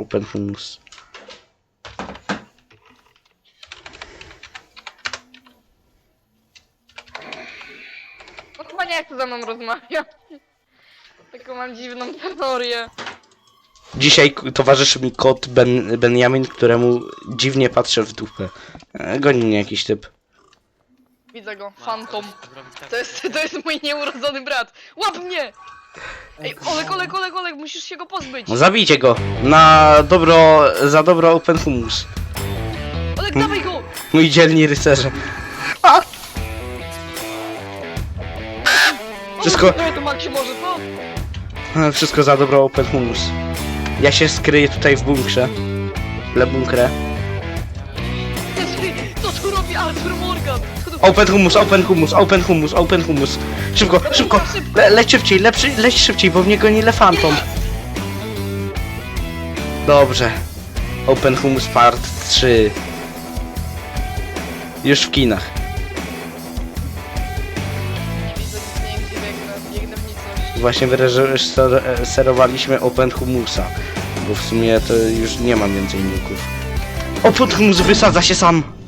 Open humus. No chyba nie chce ze mną rozmawiać. Taką mam dziwną teorię. Dzisiaj towarzyszy mi kot ben, Benjamin, któremu dziwnie patrzę w dupę. E, Goni mnie jakiś typ. Widzę go, fantom. tak. To jest, to jest mój nieurodzony brat. Łap mnie! Ej, Olek, Olek, Olek, Olek, musisz się go pozbyć. No zabijcie go! Na dobro, za dobro open humus. Olek, dawaj go! Mój dzielni rycerze. Wszystko- No to Maxie może, co? Wszystko za dobro open humus. Ja się skryję tutaj w bunkrze. Le bunkrę. Tu robi Arthur Morgan? Open humus, open humus, open humus, open humus. Szybko, szybko! Le, leć szybciej, lepszy, leć szybciej, bo mnie goni lefantom. Dobrze. Open humus part 3. Już w kinach. Nie widzę nic, nie wiem gdzie biegnę. Biegnę w nicość. Właśnie wyreżyserowaliśmy open humusa. Bo w sumie to już nie mam więcej ników. Open humus wysadza się sam.